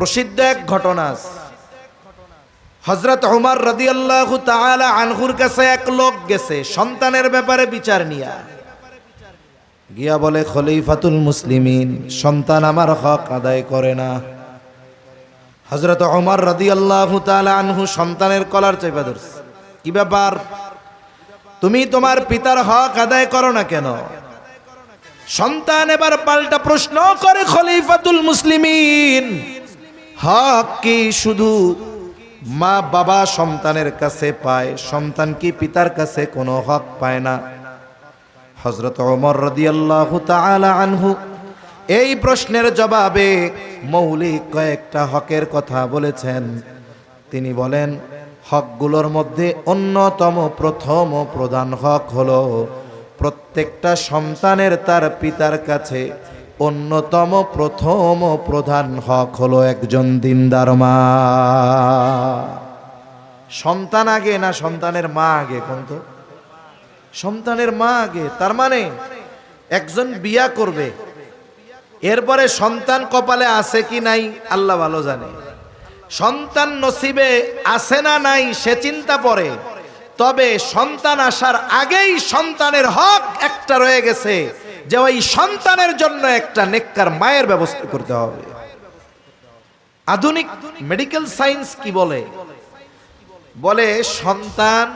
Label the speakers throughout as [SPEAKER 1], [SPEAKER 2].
[SPEAKER 1] প্রসিদ্ধ এক ঘটনা। হজরত উমর রাদিয়াল্লাহু তাআলা আনহুর কাছে এক লোক গেছে, সন্তানের ব্যাপারে বিচার নিয়া। গিয়া বলে, খলিফাতুল মুসলিমিন, সন্তান আমার হক আদায় করে না। হজরত ওমর রাদিয়াল্লাহু তাআলা আনহু সন্তানের কলার চেপে ধরছে। কি ব্যাপার? তুমি তোমার পিতার হক আদায় করো না কেন? সন্তান এবার পাল্টা প্রশ্ন করে, খলিফাতুল মুসলিমিন হক কি শুধু মা বাবা সন্তানের কাছে পায়? সন্তান কি পিতার কাছে কোনো হক পায় না? হজরত ওমর রাদিয়াল্লাহু তাআলা আনহু এই প্রশ্নের জবাবে মৌলিক কয়েকটা হকের কথা বলেছেন। তিনি বলেন, হকগুলোর মধ্যে অন্যতম প্রথম প্রধান হক হলো প্রত্যেকটা সন্তানের তার পিতার কাছে অন্যতম প্রথম প্রধান হক হলো একজন দিনদার মা। সন্তান আগে না সন্তানের মা আগে কোন তো? সন্তানের মা আগে, তার মানে একজন বিয়া করবে, এরপরে সন্তান কপালে আছে কি নাই আল্লাহ ভালো জানে। সন্তান নসিবে আছে না নাই সে চিন্তা পড়ে তবে সন্তান আসার আগেই সন্তানের হক একটা রয়ে গেছে যে ওই সন্তানের জন্য একটা নেককার মায়ের ব্যবস্থা করতে হবে। আধুনিক মেডিকেল সায়েন্স কি বলে? বলে সন্তান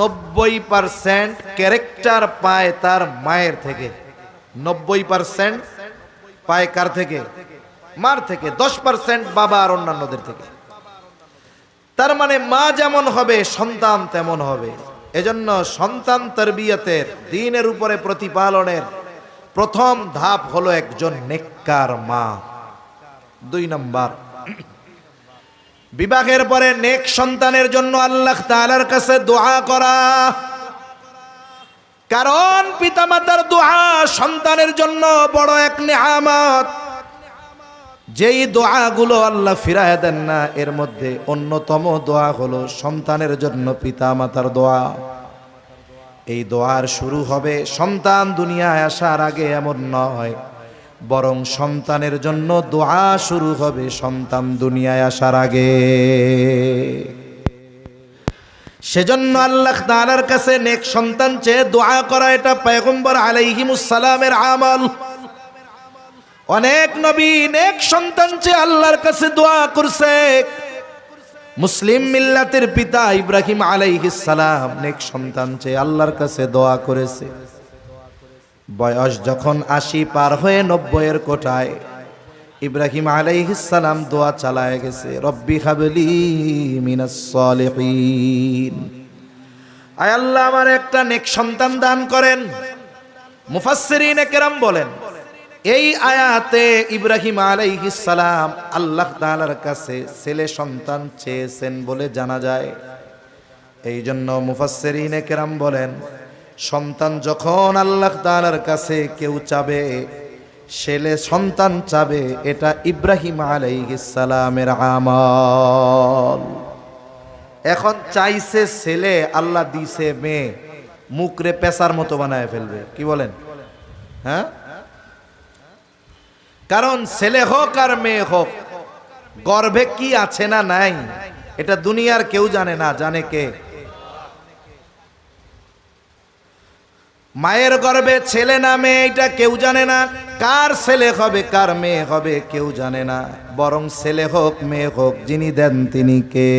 [SPEAKER 1] নব্বই পার্সেন্ট ক্যারেক্টার পায় তার মায়ের থেকে। নব্বই পার্সেন্ট পায় কার থেকে? মার থেকে। দশ পার্সেন্ট বাবা আর অন্যান্যদের থেকে। তার মানে মা যেমন হবে, সন্তান তেমন হবে। এজন্য সন্তান তরবিয়তের, দিনের উপরে প্রতিপালনের প্রথম ধাপ হলো একজন নেককার মা। দুই নম্বর। বিবাহের পরে নেক সন্তানের জন্য আল্লাহ তালার কাছে দোয়া করা। কারণ পিতামাতার দোয়া সন্তানের জন্য বড় এক নেহামত যেই দোয়াগুলো আল্লাহ ফিরায় দেন না, এর মধ্যে অন্যতম দোয়া হলো সন্তানের জন্য পিতামাতার দোয়া। এই দোয়ার শুরু হবে, সন্তান দুনিয়ায় আসার আগে এমন নয়। বরং সন্তানের জন্য দোয়া শুরু হবে, সন্তান দুনিয়ায় আসার আগে। সেজন্য আল্লাহ তাআলার কাছে নেক সন্তান চেয়ে দোয়া করা এটা পয়গম্বর আলাইহিমুসসালামের আমল। অনেক নবী নেক সন্তান চেয়ে আল্লাহর কাছে দোয়া করছে। মুসলিম মিল্লাতের পিতা ইব্রাহিম সালাম নেক সন্তান চেয়ে আল্লাহর কাছে দোয়া করেছে। বয়স যখন আশি পার হয়ে নব্বইয়ের কোটায়, ইব্রাহিম সালাম দোয়া চালায় গেছে, রব্বি হাবলি মিনাস সলিহিন। আয় আল্লাহ, আমার একটা নেক সন্তান দান করেন। মুফাসসিরিন কেরাম বলেন এই আয়াতে ইব্রাহিম সালাম আল্লাহ তাআলার কাছে ছেলে সন্তান চেয়েছেন বলে জানা যায়। এই জন্য মুফাসসিরিন কেরাম বলেন, সন্তান যখন আল্লাহ তাআলার কাছে কেউ চাবে, ছেলে সন্তান চাবে, এটা ইব্রাহিম সালামের আমল। এখন চাইছে ছেলে আল্লাহ দিছে মেয়ে মুখরে পেশার মতো বানায় ফেলবে, কি বলেন? হ্যাঁ? কারণ ছেলে হোক আর মেয়ে হোক, গর্ভে কি আছে না নাই, এটা দুনিয়ার কেউ জানে না, জানে কে? মায়ের গর্ভে ছেলে না মেয়ে, এটা কেউ জানে না, কার ছেলে হবে, কার মেয়ে হবে, কেউ জানে না। বরং ছেলে হোক, মেয়ে হোক, যিনি দেন তিনি কে?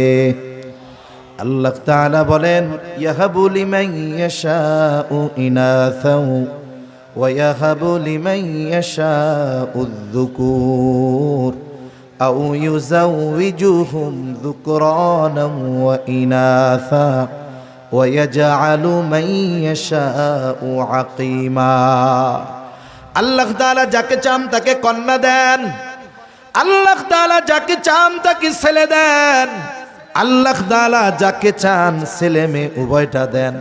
[SPEAKER 1] আল্লাহ বলেন, ইয়াহাবু লিমান ইয়াশাউ ইনাসাও ওয়া ইয়াহাবু লিমান ইয়াশাউ الذكور أو يزوجهم ذكرانا وإناثا ويجعل من يشاء عقيما আল্লাহ তাআলা যাকে চান তাকে কন্যা দেন আল্লাহ তাআলা যাকে চান তাকে ছেলে দেন আল্লাহ তাআলা যাকে চান ছেলে মেয়ে উভয়টা দেন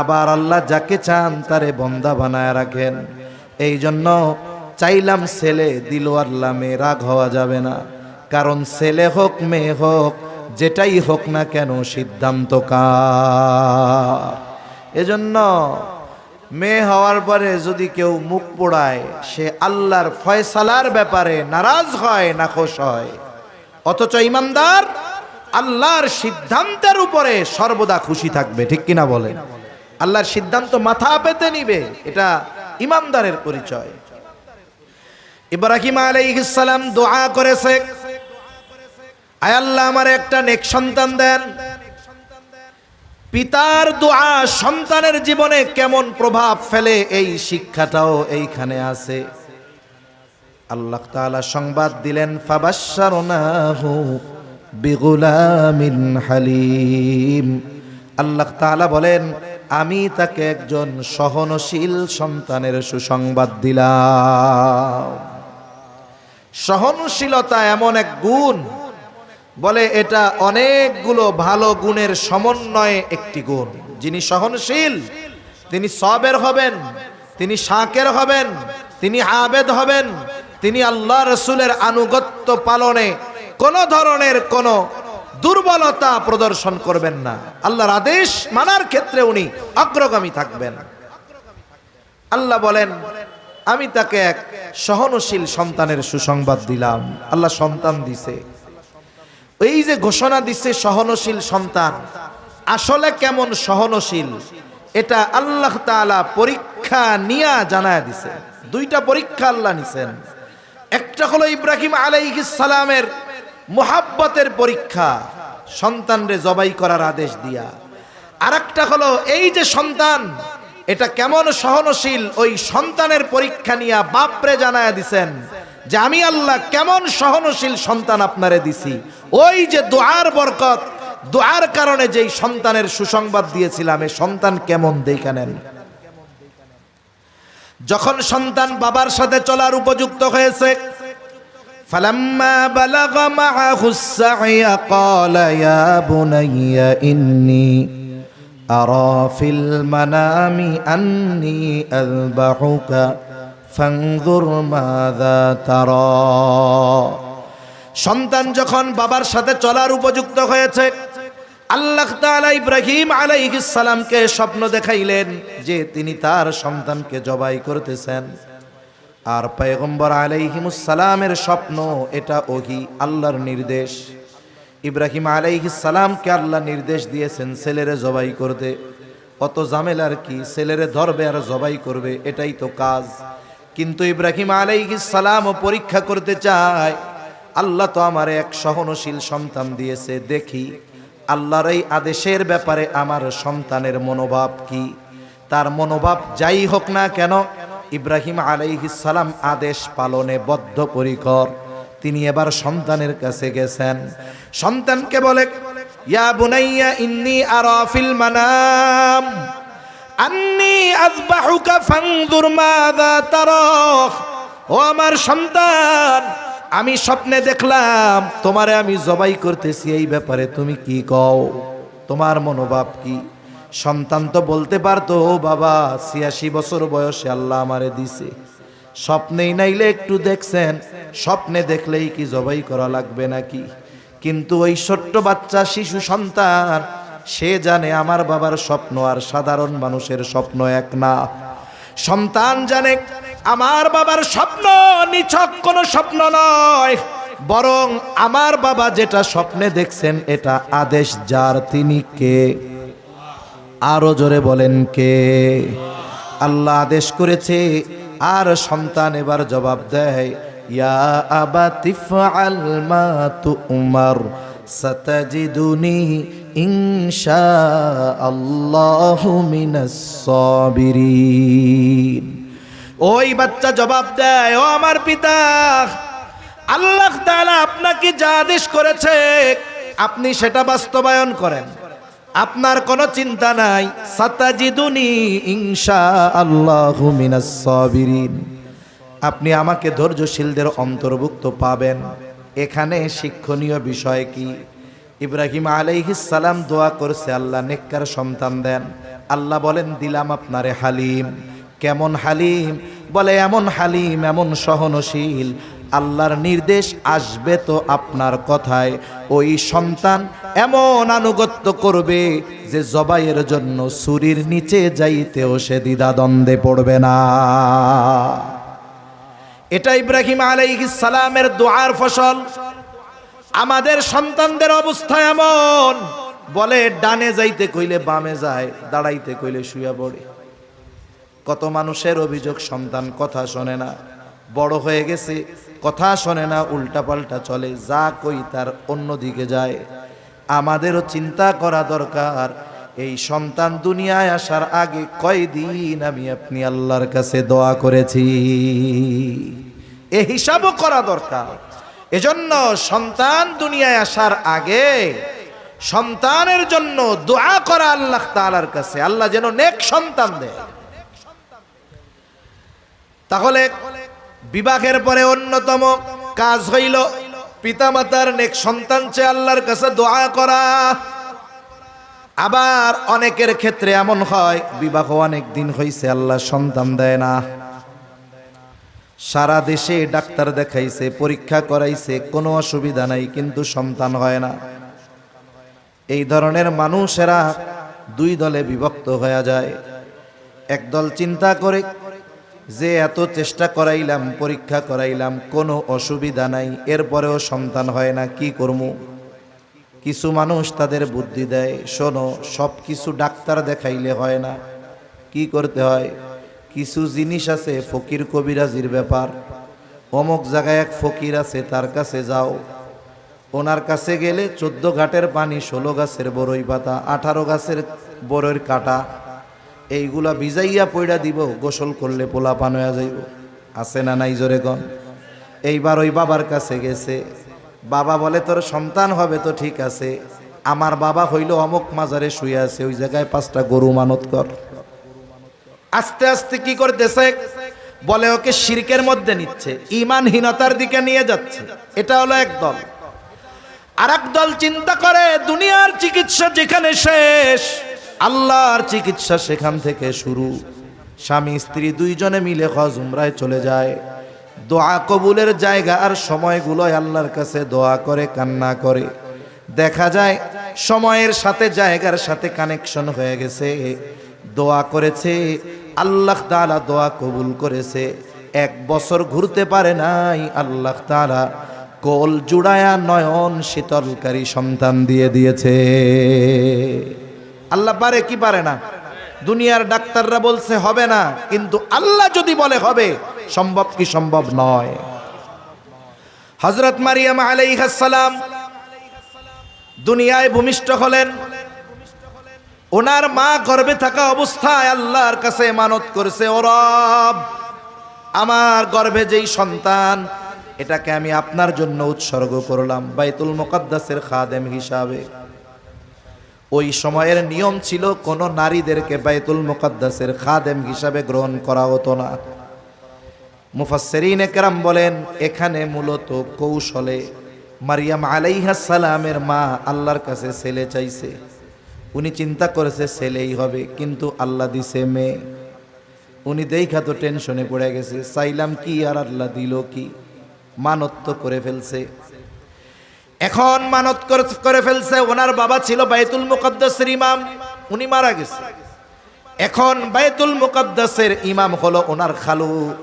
[SPEAKER 1] আবার আল্লাহ যাকে চান তারে বন্দা বানায় রাখেন। এই জন্য চাইলাম ছেলে দিল আল্লাহ মেয়ে রাগ হওয়া যাবে না। কারণ ছেলে হোক, মেয়ে হোক, যেটাই হোক না কেন সিদ্ধান্ত কার। এজন্য মেয়ে হওয়ার পরে যদি কেউ মুখ পোড়ায়, সে আল্লাহর ফয়সালার ব্যাপারে নারাজ হয়, না নাখোশ হয়। অথচ ইমানদার আল্লাহর সিদ্ধান্তের উপরে সর্বদা খুশি থাকবে, ঠিক কিনা বলে আল্লাহর সিদ্ধান্ত মাথা পেতে নিবে, এটা ইমানদারের পরিচয়। ইব্রাহিম আলাইহিস সালাম দোয়া করেছে, আয় আল্লাহ আমার একটা নেক সন্তান দেন। পিতার দোয়া সন্তানের জীবনে কেমন প্রভাব ফেলে এই শিক্ষাটাও এইখানে আছে। আল্লাহ তাআলা সংবাদ দিলেন, ফাবাশশারনাহু বিগুলামিন হালিম। আল্লাহ তাআলা বলেন, আমি তাকে একজন সহনশীল সন্তানের সুসংবাদ দিলাম। সহনশীলতা এমন এক গুণ, বলে এটা অনেকগুলো ভালো গুণের সমন্বয়ে একটি গুণ। যিনি সহনশীল, তিনি সবের হবেন, তিনি শাকের হবেন, তিনি আবেদ হবেন, তিনি আল্লাহ রসুলের আনুগত্য পালনে কোনো ধরনের কোনো দুর্বলতা প্রদর্শন করবেন না। আল্লাহর আদেশ মানার ক্ষেত্রে উনি অগ্রগামী থাকবেন। আল্লাহ বলেন, আমি তাকে এক সহনশীল সন্তানের সুসংবাদ দিলাম। আল্লাহ সন্তান দিছে। এই যে ঘোষণা দিছে সহনশীল সন্তান, আসলে কেমন সহনশীল? এটা আল্লাহ তাআলা পরীক্ষা নিয়া জানায় দিছে। দুইটা পরীক্ষা আল্লাহ নিছেন। একটা হলো ইব্রাহিম আলাইহিস সালামের মোহাব্বতের পরীক্ষা সন্তানরে জবাই করার আদেশ দিয়া। আরেকটা হলো, এই যে সন্তান, এটা কেমন সহনশীল, ওই সন্তানের পরীক্ষা নিয়া বাপরে জানায় দিছেন যে আমি আল্লাহ কেমন সহনশীল সন্তান আপনারে দিছি। ওই যে দোয়ার বরকত, দোয়ার কারণে যেই সন্তানের সুসংবাদ দিয়েছিলাম এই সন্তান কেমন দেখা যখন সন্তান বাবার সাথে চলার উপযুক্ত হয়েছে فلما بلغ معه السعي قال يا بني إني أرى في المنام أني أذبحك فانظر ماذا ترى সন্তান যখন বাবার সাথে চলার উপযুক্ত হয়েছে আল্লাহ তাআলা ইব্রাহিম আলাইহিস সালামকে স্বপ্ন দেখাইলেন যে তিনি তার সন্তানকে জবাই করতেছেন আর পয়গম্বর আলাইহিমুস সালামের স্বপ্ন এটা ওহি, আল্লাহর নির্দেশ। ইব্রাহিম আলাইহিস সালামকে আল্লাহ নির্দেশ দিয়েছেন ছেলেরে জবাই করতে। অত জামেলার কি? ছেলেরে ধরবে আর জবাই করবে, এটাই তো কাজ। কিন্তু ইব্রাহিম আলাইহিস সালামও পরীক্ষা করতে চায়, আল্লাহ তো আমার এক সহনশীল সন্তান দিয়েছে, দেখি আল্লাহর এই আদেশের ব্যাপারে আমার সন্তানের মনোভাব কি? তার মনোভাব যাই হোক না কেন ইব্রাহিম সালাম আদেশ পালনে বদ্ধপরিকর। তিনি এবার সন্তানের কাছে গেছেন। সন্তানকে বলে, ইয়া বুনাইয়া ইন্নি মানাম। আন্নি ও আমার সন্তান, আমি স্বপ্নে দেখলাম, তোমারে আমি জবাই করতেছি, এই ব্যাপারে তুমি কি কও? তোমার মনোভাব কি? সন্তান তো বলতে পারতো ও বাবা, ছিয়াশি বছর বয়সে আল্লাহ আমারে দিছে। স্বপ্নেই নাইলে একটু দেখছেন, স্বপ্নে দেখলেই কি জবাই করা লাগবে নাকি? কিন্তু ওই ছোট্ট বাচ্চা শিশু সন্তান, সে জানে আমার বাবার স্বপ্ন আর সাধারণ মানুষের স্বপ্ন এক না। সন্তান জানে আমার বাবার স্বপ্ন নিছক কোনো স্বপ্ন নয়, বরং আমার বাবা যেটা স্বপ্নে দেখছেন, এটা আদেশ যার তিনি কে? আরও জোরে বলেন কে? আল্লাহ আদেশ করেছে, আর সন্তান এবার জবাব দেয় ওই বাচ্চা জবাব দেয়, ও আমার পিতা, আল্লাহ আপনাকে যা আদেশ করেছে, আপনি সেটা বাস্তবায়ন করেন। আপনার কোনো চিন্তা নাই। সাতাজিদুনি ইনশা আল্লাহ সাবিরিন। আপনি আমাকে ধৈর্যশীলদের অন্তর্ভুক্ত পাবেন। এখানে শিক্ষণীয় বিষয় কি? ইব্রাহিম সালাম দোয়া করছে, আল্লাহ নেককার সন্তান দেন। আল্লাহ বলেন, দিলাম আপনারে হালিম। কেমন হালিম? বলে, এমন হালিম, এমন সহনশীল। আল্লাহর নির্দেশ আসবে তো আপনার কথায়। ওই সন্তান এমন আনুগত্য করবে যে জবাইয়ের জন্য সুরির নিচে যাইতেও সে দ্বিধাদ্বন্দ্বে পড়বে না। এটা ইব্রাহিম আলাইহিস সালামের দোয়ার ফসল। আমাদের সন্তানদের অবস্থা এমন। বলে ডানে যাইতে কইলে বামে যায়, দাঁড়াইতে কইলে শুয়া পড়ে। কত মানুষের অভিযোগ সন্তান কথা শোনে না। বড় হয়ে গেছে। কথা শোনে না উল্টা পাল্টা চলে, যা কই তার অন্যদিকে যায়। আমাদেরও চিন্তা করা দরকার, এই সন্তান দুনিয়ায় আসার আগে কয়দিন আমি আপনি আল্লাহর কাছে দোয়া করেছি। এ হিসাবও করা দরকার। এজন্য সন্তান দুনিয়ায় আসার আগে সন্তানের জন্য দোয়া করা আল্লাহ তালার কাছে। আল্লাহ যেন নেক সন্তান দেয়। তাহলে বিবাহের পরে অন্যতম কাজ হইল পিতামাতার নেক সন্তান চেয়ে আল্লাহর কাছে দোয়া করা। আবার অনেকের ক্ষেত্রে এমন হয়, বিবাহ অনেক দিন হইছে, আল্লাহ সন্তান দেয় না। সারা দেশে ডাক্তার দেখাইছে, পরীক্ষা করাইছে, কোনো অসুবিধা নাই, কিন্তু সন্তান হয় না। এই ধরনের মানুষেরা দুই দলে বিভক্ত হয়ে যায়। একদল চিন্তা করে যে এত চেষ্টা করাইলাম, পরীক্ষা করাইলাম, কোনো অসুবিধা নাই, এরপরেও সন্তান হয় না, কি করব কিছু মানুষ তাদের বুদ্ধি দেয়, শোনো, সব কিছু ডাক্তার দেখাইলে হয় না। কি করতে হয়? কিছু জিনিস আছে, ফকির কবিরাজির ব্যাপার। অমুক জায়গায় এক ফকির আছে, তার কাছে যাও। ওনার কাছে গেলে চোদ্দ ঘাটের পানি, ষোলো গাছের বড়ই পাতা, আঠারো গাছের বড়ইর কাটা এইগুলা ভিজাইয়া পয়ড়া দিব, গোসল করলে পোলা পান হয়ে যাইব। আছে না নাই জোরে কন? এইবার ওই বাবার কাছে গেছে। বাবা বলে, তোর সন্তান হবে তো ঠিক আছে। আমার বাবা হইল অমক মাজারে শুয়ে আছে, ওই জায়গায় পাঁচটা গরু মানত কর। আস্তে আস্তে কি করতেছে? বলে, ওকে শিরকের মধ্যে নিচ্ছে ইমানহীনতার দিকে নিয়ে যাচ্ছে। এটা হলো এক দল। আর দল চিন্তা করে, দুনিয়ার চিকিৎসা যেখানে শেষ আল্লাহর চিকিৎসা সেখান থেকে শুরু। স্বামী, স্ত্রী দুইজনে মিলে হজ উমরায় চলে যায়। দোয়া কবুলের জায়গা আর সময়গুলোয় আল্লাহর কাছে দোয়া করে, কান্না করে। দেখা যায়, সময়ের সাথে জায়গার সাথে কানেকশন হয়ে গেছে। দোয়া করেছে, আল্লাহ তাআলা দোয়া কবুল করেছে। এক বছর ঘুরতে পারে নাই, আল্লাহ তাআলা কোল জুড়ায়া নয়ন শীতলকারী সন্তান দিয়ে দিয়েছে। আল্লাহ পারে কি পারে না? দুনিয়ার ডাক্তাররা বলছে, হবে না। কিন্তু আল্লাহ যদি বলে, হবে। সম্ভব কি সম্ভব নয়? হজরত মারিয়াম আলাইহাসালাম দুনিয়ায় ভূমিষ্ঠ হলেন। ওনার মা গর্ভে থাকা অবস্থায় আল্লাহর কাছে মানত করেছে, ও রব, আমার গর্ভে যেই সন্তান, এটাকে আমি আপনার জন্য উৎসর্গ করলাম, বাইতুল মোকাদ্দাসের খাদেম হিসাবে। ওই সময়ের নিয়ম ছিল কোন নারীদেরকে বাইতুল মোকাদ্দাসের খাদেম হিসাবে গ্রহণ করা হতো না। মুফাসসিরিন একরাম বলেন, এখানে মূলত কৌশলে মারিয়াম আলাইহা সালামের মা আল্লাহর কাছে ছেলে চাইছে। উনি চিন্তা করেছে ছেলেই হবে, কিন্তু আল্লাহ দিছে মেয়ে। উনি দেখা তো টেনশনে পড়ে গেছে, চাইলাম কি আর আল্লাহ দিল কি? মানত করে ফেলছে। এখন মানত করে- ফেলছে। ওনার বাবা ছিল বাইতুল মুকদ্দাসের ইমাম। উনি মারা গেছে। এখন বাইতুল মুকদ্দাসের ইমাম হলো ওনার খালু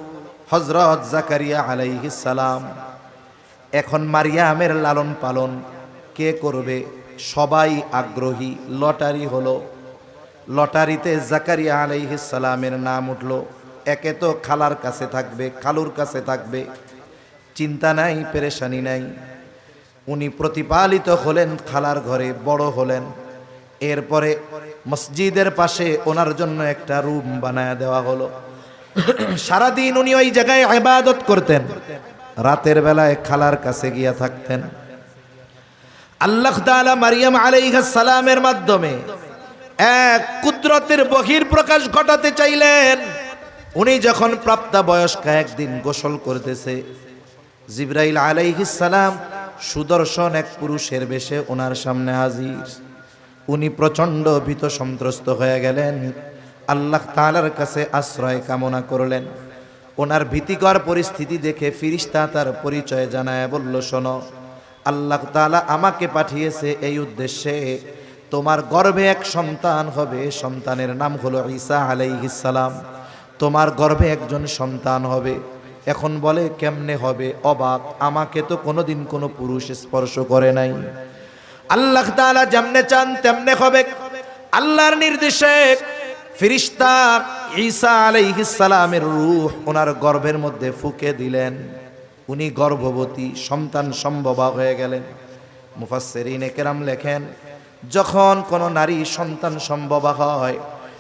[SPEAKER 1] হজরত জাকারিয়া সালাম। এখন মারিয়ামের লালন পালন কে করবে? সবাই আগ্রহী। লটারি হলো। লটারিতে জাকারিয়া সালামের নাম উঠল। একে তো খালার কাছে থাকবে, খালুর কাছে থাকবে। চিন্তা নাই, পেরেশানি নাই। উনি প্রতিপালিত হলেন খালার ঘরে, বড় হলেন। এরপরে মসজিদের পাশে ওনার জন্য একটা রুম বানায় দেওয়া হলো। সারাদিন উনি ওই জায়গায় ইবাদত করতেন। রাতের বেলায় খালার কাছে গিয়া থাকতেন। আল্লাহ তাআলা মারিয়াম আলাইহিস সালামের মাধ্যমে এক কুদরতের বহির প্রকাশ ঘটাতে চাইলেন। উনি যখন প্রাপ্তা বয়স্ক একদিন গোসল করতেছে, জিব্রাইল আলাইহিস সালাম সুদর্শন এক পুরুষের বেশে ওনার সামনে হাজির। উনি প্রচণ্ড ভীত সন্ত্রস্ত হয়ে গেলেন। আল্লাহ তালার কাছে আশ্রয় কামনা করলেন। ওনার ভীতিকর পরিস্থিতি দেখে ফিরিস্তা তার পরিচয় জানায়, বলল, শোনো, আল্লাহ তালা আমাকে পাঠিয়েছে এই উদ্দেশ্যে। তোমার গর্ভে এক সন্তান হবে, সন্তানের নাম হলো ঈসা আলাইহিস সালাম। তোমার গর্ভে একজন সন্তান হবে। এখন বলে, কেমনে হবে? অবাক। আমাকে তো কোনোদিন কোনো পুরুষ স্পর্শ করে নাই। আল্লাহ তাআলা যেমনে চান, তেমনে হবে। আল্লাহর নির্দেশে ফিরিস্তা ঈসা সালামের রূহ ওনার গর্ভের মধ্যে ফুকে দিলেন। উনি গর্ভবতী, সন্তান সম্ভবা হয়ে গেলেন। মুফাসসিরিনে কেরাম লেখেন, যখন কোনো নারী সন্তান সম্ভবা হয়,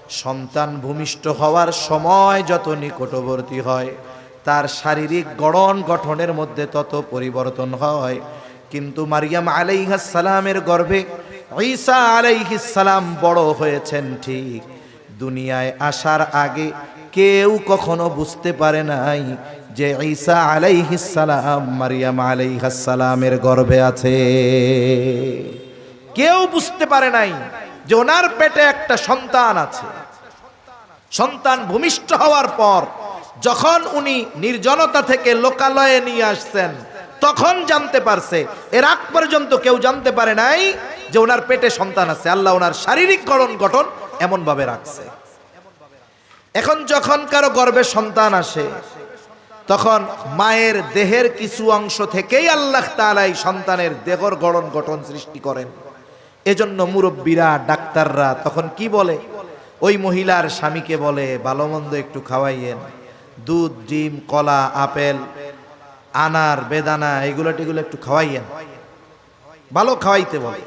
[SPEAKER 1] সন্তান ভূমিষ্ঠ হওয়ার সময় যত নিকটবর্তী হয় তার শারীরিক গড়ন গঠনের মধ্যে তত পরিবর্তন হয়। কিন্তু মারিয়াম সালামের গর্ভে ঈসা সালাম বড় হয়েছেন ঠিক। দুনিয়ায় আসার আগে কেউ কখনো বুঝতে পারে নাই যে ঈসা সালাম মারিয়াম সালামের গর্ভে আছে। কেউ বুঝতে পারে নাই যে ওনার পেটে একটা সন্তান আছে। সন্তান ভূমিষ্ঠ হওয়ার পর যখন উনি নির্জনতা থেকে লোকালয়ে নিয়ে আসছেন, তখন জানতে পারছে। এর আগ পর্যন্ত কেউ জানতে পারে নাই যে ওনার পেটে সন্তান আছে। আল্লাহ ওনার শারীরিক গঠন গঠন এমন ভাবে রাখছে। এখন যখন কারও গর্ভে সন্তান আসে, তখন মায়ের দেহের কিছু অংশ থেকেই আল্লাহ তালাই সন্তানের দেহর গড়ন গঠন সৃষ্টি করেন। এজন্য মুরব্বীরা, ডাক্তাররা তখন কি বলে? ওই মহিলার স্বামীকে বলে, ভালো মন্দ একটু খাওয়াইয়েন। দুধ, ডিম, কলা, আপেল, আনার, বেদানা, এগুলো টেগুলো একটু খাওয়াইয়েন। ভালো খাওয়াইতে বলে।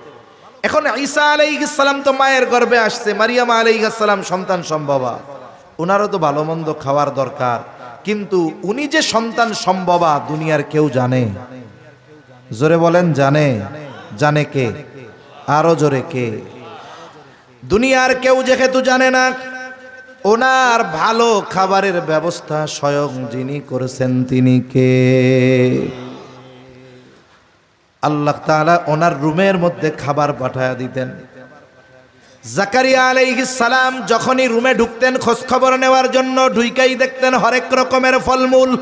[SPEAKER 1] এখন ঈসা আলাইহিসসালাম তো মায়ের গর্ভে আসছে, মারিয়াম আলাইহিসসালাম সন্তান সম্ভবা। ওনারও তো ভালো মন্দ খাওয়ার দরকার। কিন্তু উনি যে সন্তান সম্ভবা দুনিয়ার কেউ জানে। জোরে বলেন, জানে। জানে কে? আরও জোরে কে? দুনিয়ার কেউ যেহেতু জানে না ওনার ভালো খাবারের ব্যবস্থা স্বয়ং যিনি করেছেন তিনি কে? আল্লাহ তাআলা ওনার রুমের মধ্যে খাবার পাঠায়া দিতেন। জাকারিয়া আলাইহিস সালাম যখনই রুমে ঢুকতেন খোঁজ খবর নেওয়ার জন্য ঢুইকাই দেখতেন হরেক রকমের ফলমূল।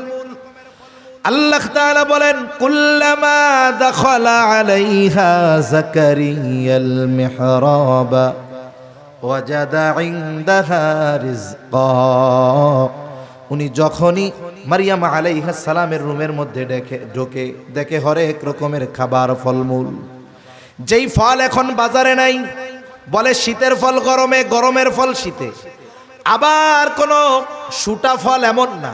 [SPEAKER 1] আল্লাহ তাআলা বলেন, কুল্লামা দাখালা আলাইহা জাকারিয়াল মিহরাবা। ওয়াজাদা উনি যখনই মারিয়াম আলাইহাস সালামের রুমের মধ্যে দেখে ঢোকে, দেখে হরেক রকমের খাবার, ফলমূল। যেই ফল এখন বাজারে নাই, বলে শীতের ফল গরমে, গরমের ফল শীতে। আবার কোনো সুটা ফল এমন না,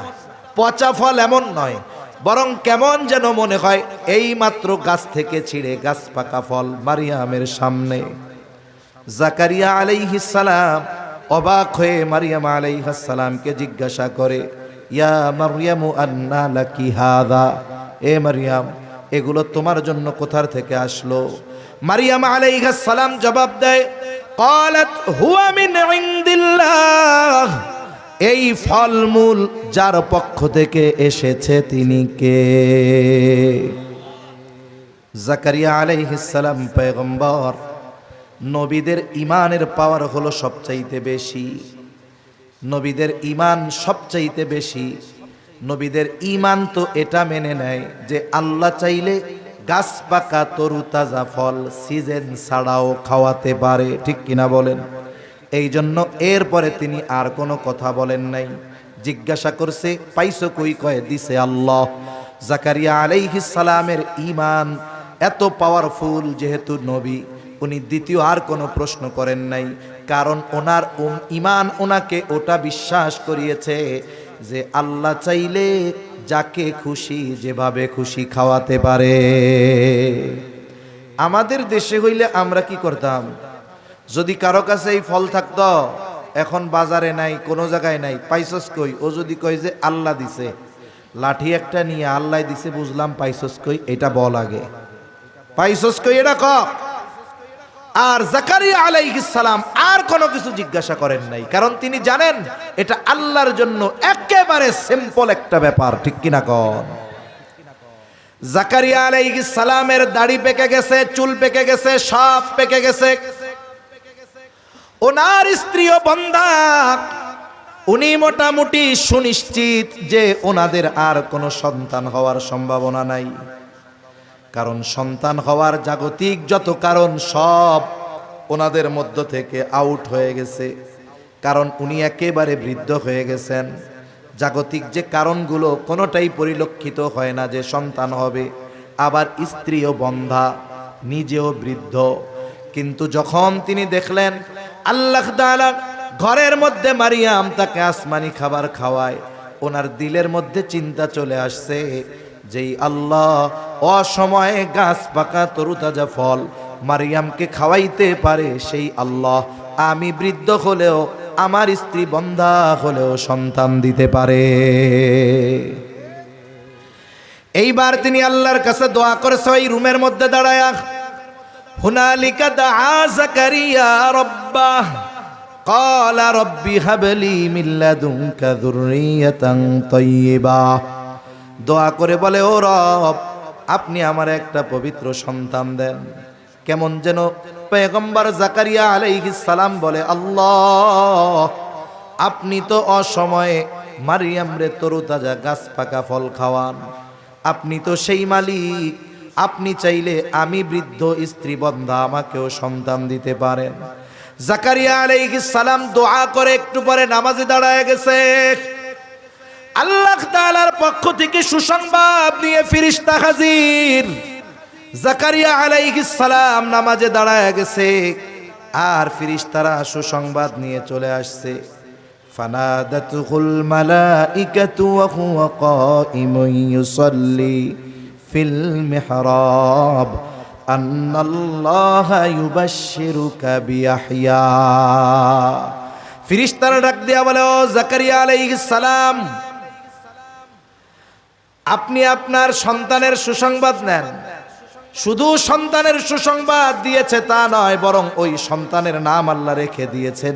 [SPEAKER 1] পচা ফল এমন নয়, বরং কেমন যেন মনে হয় এই মাত্র গাছ থেকে ছিঁড়ে গাছ পাকা ফল মারিয়ামের সামনে। জাকারিয়া আলাইহিস সালাম অবাক হয়ে মারিয়াম আলাইহিস সালামকে জিজ্ঞাসা করে ইয়া মারিয়ামু আন্না লাকি হাদা এ মারিয়াম এগুলো তোমার জন্য কোথার থেকে আসলো মারিয়াম আলাইহিস সালাম জবাব দেয় قالت হুয়া মিন ইনদিল্লাহ এই ফলমূল যার পক্ষ থেকে এসেছে তিনি কে জাকারিয়া আলাইহিস সালাম পয়গম্বর নবীদের ইমানের পাওয়ার হলো সবচাইতে বেশি। নবীদের ইমান সবচাইতে বেশি। নবীদের ইমান তো এটা মেনে নেয় যে আল্লাহ চাইলে গাছ পাকা, তরু তাজা ফল সিজন ছাড়াও খাওয়াতে পারে। ঠিক কিনা বলেন? এই জন্য এরপরে তিনি আর কোনো কথা বলেন নাই। জিজ্ঞাসা করছে, পাইছো কই? কয়ে, দিছে আল্লাহ। জাকারিয়া আলাইহিস সালামের ইমান এত পাওয়ারফুল যেহেতু নবী। উনি দ্বিতীয় আর কোনো প্রশ্ন করেন নাই। কারণ ওনার ইমান ওনাকে ওটা বিশ্বাস করিয়েছে যে আল্লাহ চাইলে যাকে খুশি যেভাবে খুশি খাওয়াতে পারে। আমাদের দেশে হইলে আমরা কি করতাম? যদি কারও কাছে এই ফল থাকতো, এখন বাজারে নাই, কোনো জায়গায় নাই পাইসস কই? ও যদি কই যে আল্লাহ দিছে, লাঠি একটা নিয়ে আল্লাহ দিছে, বুঝলাম পাইসস কই? এটা বল আগে। পাইসস কই? এটা ক? আর জাকারিয়া সালাম আর কোনো কিছু জিজ্ঞাসা করেন নাই। কারণ তিনি জানেন এটা আল্লাহর জন্য একেবারে সিম্পল একটা ব্যাপার, ঠিক কিনা কন? জাকারিয়া সালামের দাড়ি পেকে গেছে, চুল পেকে গেছে সব পেকে গেছে। ওনার স্ত্রীও বন্ধা উনি মোটামুটি সুনিশ্চিত যে ওনাদের আর কোনো সন্তান হওয়ার সম্ভাবনা নাই। কারণ সন্তান হওয়ার জাগতিক যত কারণ সব ওনাদের মধ্য থেকে আউট হয়ে গেছে। কারণ উনি একেবারে বৃদ্ধ হয়ে গেছেন। জাগতিক যে কারণগুলো কোনোটাই পরিলক্ষিত হয় না যে সন্তান হবে। আবার স্ত্রীও বন্ধা, নিজেও বৃদ্ধ। কিন্তু যখন তিনি দেখলেন আল্লাহ ঘরের মধ্যে মারিয়াম তাকে আসমানি খাবার খাওয়ায়, ওনার দিলের মধ্যে চিন্তা চলে আসছে যেই আল্লাহ অসময়ে গাছ পাকা তরুতাজা ফল মারিয়ামকে খাওয়াইতে পারে সেই আল্লাহ আমি বৃদ্ধ হলেও আমার স্ত্রী বন্ধা হলেও সন্তান দিতে পারে এইবার তিনি আল্লাহর কাছে দোয়া করেছে ওই রুমের মধ্যে দাঁড়ায় হুনালিকা দাআ জাকারিয়া রব্বাহ قال رب هب لي من لدنك ذرية طيبة দোয়া করে বলে, ও রব, আপনি আমার একটা পবিত্র সন্তান দেন। কেমন যেন পেগম্বর জাকারিয়া সালাম বলে, আল্লাহ, আপনি তো অসময়ে মারিয়াম রে তরুতাজা গাছ পাকা ফল খাওয়ান। আপনি তো সেই মালিক, আপনি চাইলে আমি বৃদ্ধ স্ত্রী বন্ধা আমাকেও সন্তান দিতে পারেন। জাকারিয়া সালাম দোয়া করে একটু পরে নামাজে দাঁড়ায় গেছে। আল্লাহ তাআলার পক্ষ থেকে সুসংবাদ নিয়ে ফিরিস্তা হাজির জাকারিয়া আলাইহিস সালাম নামাজে দাঁড়ায় গেছে আর ফিরিস্তারা সুসংবাদ নিয়ে চলে আসছে فنادته الملائكة وهو قائم يصلي في المحراب أن الله يبشرك بيحيى ফিরিস্তারা ডাক দিয়া বলে ও জাকারিয়া আলাইহিস সালাম আপনি আপনার সন্তানের সুসংবাদ নেন। শুধু সন্তানের সুসংবাদ দিয়েছে তা নয়, বরং ওই সন্তানের নাম আল্লাহ রেখে দিয়েছেন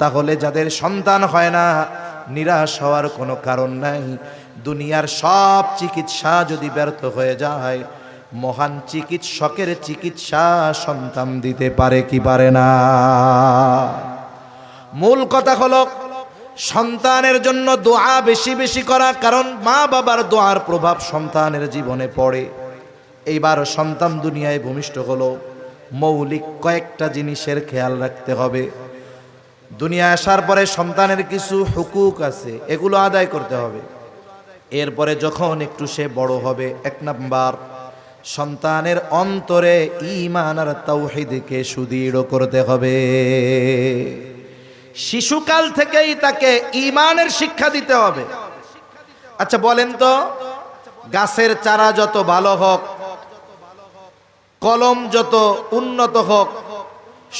[SPEAKER 1] তাহলে যাদের সন্তান হয় না, নিরাশ হওয়ার কোনো কারণ নাই। দুনিয়ার সব চিকিৎসা যদি ব্যর্থ হয়ে যায়, মহান চিকিৎসকের চিকিৎসা সন্তান দিতে পারে কি পারে না? মূল কথা হলো সন্তানের জন্য দোয়া বেশি বেশি করা কারণ মা বাবার দোয়ার প্রভাব সন্তানের জীবনে পড়ে। এইবার সন্তান দুনিয়ায় ভূমিষ্ঠ হলো। মৌলিক কয়েকটা জিনিসের খেয়াল রাখতে হবে। দুনিয়া আসার পরে সন্তানের কিছু হুকুক আছে, এগুলো আদায় করতে হবে। এরপরে যখন একটু সে বড় হবে, এক নাম্বার, সন্তানের অন্তরে ইমান আর তাওহিদকে সুদৃঢ় করতে হবে। শিশুকাল থেকেই তাকে ইমানের শিক্ষা দিতে হবে। আচ্ছা বলেন তো, গাছের চারা যত ভালো হোক, কলম যত উন্নত হোক,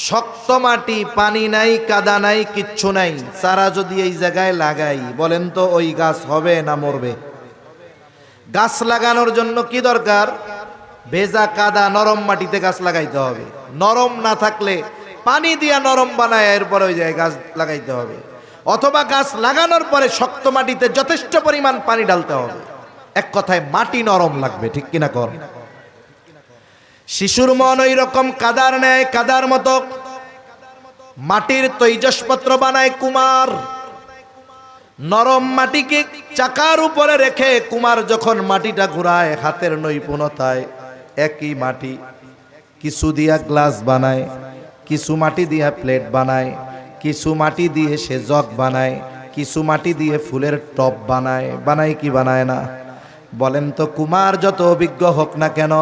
[SPEAKER 1] শক্ত মাটি, পানি নাই, কাদা নাই, কিচ্ছু নাই, চারা যদি এই জায়গায় লাগাই, বলেন তো ওই গাছ হবে না মরবে? গাছ লাগানোর জন্য কি দরকার? ভেজা, কাদা, নরম মাটিতে গাছ লাগাইতে হবে। নরম না থাকলে পানি দিয়া নরম বানায়, এরপরে ওই জায়গায় গাছ লাগাইতে হবে। অথবা গাছ লাগানোর পরে শক্ত মাটিতে যথেষ্ট পরিমাণ পানি ডালতে হবে। এক কথায় মাটি নরম লাগবে, ঠিক কিনা কর? শিশুর মন ওই রকম কাদার নেয়, কাদার মতো। মাটির তৈজসপত্র বানায় কুমার। নরম মাটিকে চাকার উপরে রেখে কুমার যখন মাটিটা ঘুরায়, হাতের নৈপুণতায় একই মাটি। কিছু দিয়া গ্লাস বানায় কিছু মাটি দিয়ে প্লেট বানায়, কিছু মাটি দিয়ে সে জগ বানায়, কিছু মাটি দিয়ে ফুলের টপ বানায় বানায় কি বানায় না? বলেন তো, কুমার যত অভিজ্ঞ হোক না কেন,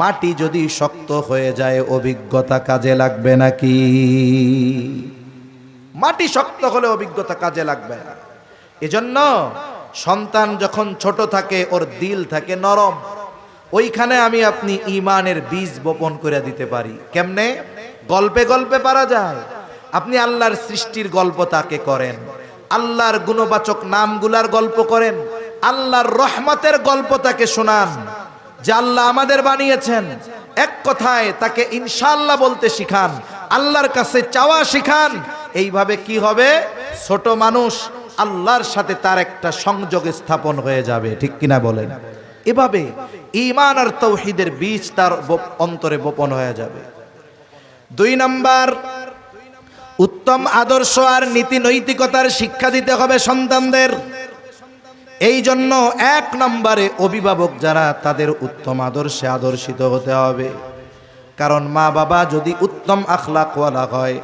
[SPEAKER 1] মাটি যদি শক্ত হয়ে যায়, অভিজ্ঞতা কাজে লাগবে নাকি? মাটি শক্ত হলে অভিজ্ঞতা কাজে লাগবে না। এজন্য সন্তান যখন ছোট থাকে, ওর দিল থাকে নরম। ওইখানে আমি আপনি ইমানের বীজ বপন করে দিতে পারি। কেমনে? গল্পে গল্পে পারা যায়। আপনি আল্লাহর সৃষ্টির গল্প তাকে করেন। আল্লাহর গুণবাচক নামগুলার গল্প করেন। আল্লাহর রহমতের গল্প তাকে শোনান। যে আল্লাহ আমাদের বানিয়েছেন। এক কথায় তাকে ইনশাল্লাহ বলতে শিখান। আল্লাহর কাছে চাওয়া শিখান। এইভাবে কি হবে? ছোট মানুষ আল্লাহর সাথে তার একটা সংযোগ স্থাপন হয়ে যাবে। ঠিক কিনা বলেন? এভাবে ইমান আর তৌহিদের বীজ তার অন্তরে বোপন হয়ে যাবে। দুই নাম্বার, উত্তম আদর্শ আর নীতি নৈতিকতার শিক্ষা দিতে হবে সন্তানদের। এই জন্য এক নম্বরে অভিভাবক যারা তাদের উত্তম আদর্শে আদর্শিত হতে হবে। কারণ মা বাবা যদি উত্তম আখলাকওয়ালা হয়,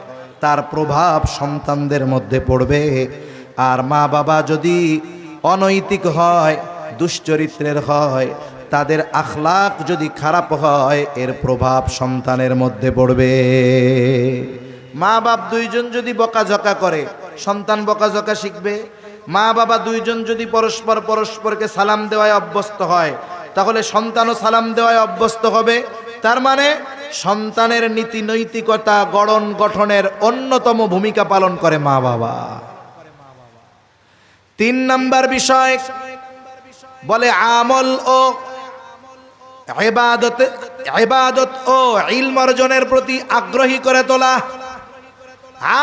[SPEAKER 1] তার প্রভাব সন্তানদের মধ্যে পড়বে। আর মা বাবা যদি অনৈতিক হয়, দুশ্চরিত্রের হয় তাদের আখলাক যদি খারাপ হয়, এর প্রভাব সন্তানের মধ্যে পড়বে। মা বাপ দুইজন যদি বকাঝকা করে, সন্তান বকাঝকা শিখবে। মা বাবা দুইজন যদি পরস্পর পরস্পরকে সালাম দেওয়ায় অভ্যস্ত হয়, তাহলে সন্তানও সালাম দেওয়ায় অভ্যস্ত হবে। তার মানে সন্তানের নীতি নৈতিকতা গড়ন গঠনের অন্যতম ভূমিকা পালন করে মা বাবা তিন নাম্বার বিষয় বলে আমল ও ইবাদত ইবাদত ও ইলম অর্জনের প্রতি আগ্রহী করে তোলা।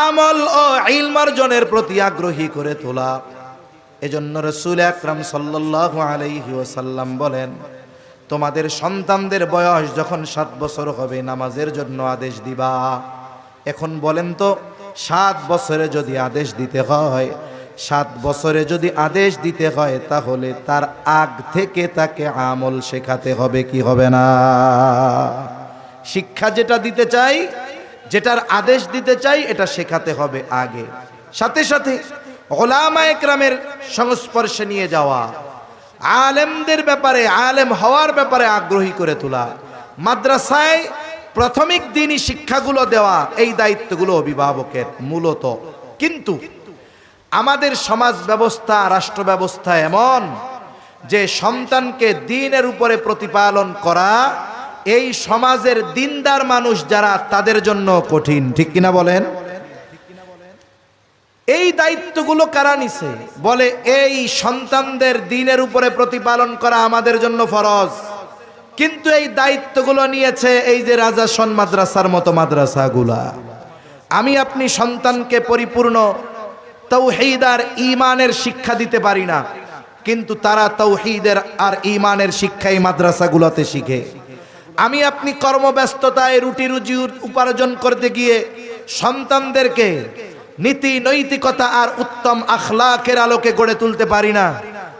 [SPEAKER 1] আমল ও ইলম অর্জনের প্রতি আগ্রহী করে তোলা। এজন্য রসুল আকরাম সাল্লাল্লাহু আলাইহি ওয়াসাল্লাম বলেন, তোমাদের সন্তানদের বয়স যখন সাত বছর হবে, নামাজের জন্য আদেশ দিবা। এখন বলেন তো, সাত বছরে যদি আদেশ দিতে হয় সাত বছরে যদি আদেশ দিতে হয়, তাহলে তার আগ থেকে তাকে আমল শেখাতে হবে, কি হবে না? শিক্ষা যেটা দিতে চাই, যেটার আদেশ দিতে চাই, এটা শেখাতে হবে আগে। সাথে সাথে ওলামা একরামের সংস্পর্শে নিয়ে যাওয়া, আলেমদের ব্যাপারে, আলেম হওয়ার ব্যাপারে আগ্রহী করে তোলা, মাদ্রাসায় প্রাথমিক দিনই শিক্ষাগুলো দেওয়া, এই দায়িত্বগুলো অভিভাবকের মূলত। কিন্তু আমাদের সমাজ ব্যবস্থা, রাষ্ট্র ব্যবস্থা এমন যে সন্তানকে দিনের উপরে প্রতিপালন করা এই সমাজের দিনদার মানুষ যারা তাদের জন্য কঠিন, ঠিক কিনা বলেন? এই দায়িত্বগুলো কারা নিছে? বলে এই সন্তানদের দিনের উপরে প্রতিপালন করা আমাদের জন্য ফরজ। কিন্তু এই দায়িত্বগুলো নিয়েছে এই যে রাজা সন মাদ্রাসার মতো মাদ্রাসাগুলা। আমি আপনি সন্তানকে পরিপূর্ণ তৌহিদ আর ইমানের শিক্ষা দিতে পারি না। কিন্তু তারা তৌহিদের আর ইমানের শিক্ষা এই মাদ্রাসাগুলোতে শিখে। আমি আপনি কর্মব্যস্ততায় রুটি রুজি উপার্জন করতে গিয়ে সন্তানদেরকে নীতি, নৈতিকতা আর উত্তম আখলাকের আলোকে গড়ে তুলতে পারি না।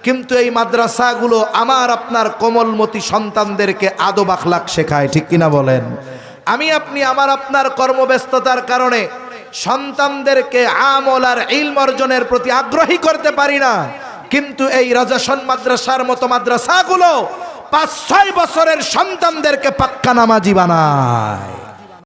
[SPEAKER 1] কিন্তু এই মাদ্রাসাগুলো আমার আপনার কোমলমতি সন্তানদেরকে আদব আখলাক শেখায়, ঠিক কিনা বলেন? আমি আপনি আমার আপনার কর্মব্যস্ততার কারণে সন্তানদেরকে আমল আর ইলম অর্জনের প্রতি আগ্রহী করতে পারি না। কিন্তু এই রাজাসন মাদ্রাসার মতো মাদ্রাসাগুলো পাঁচ ছয় বছরের সন্তানদেরকে পাক্কা নামাজি বানায়।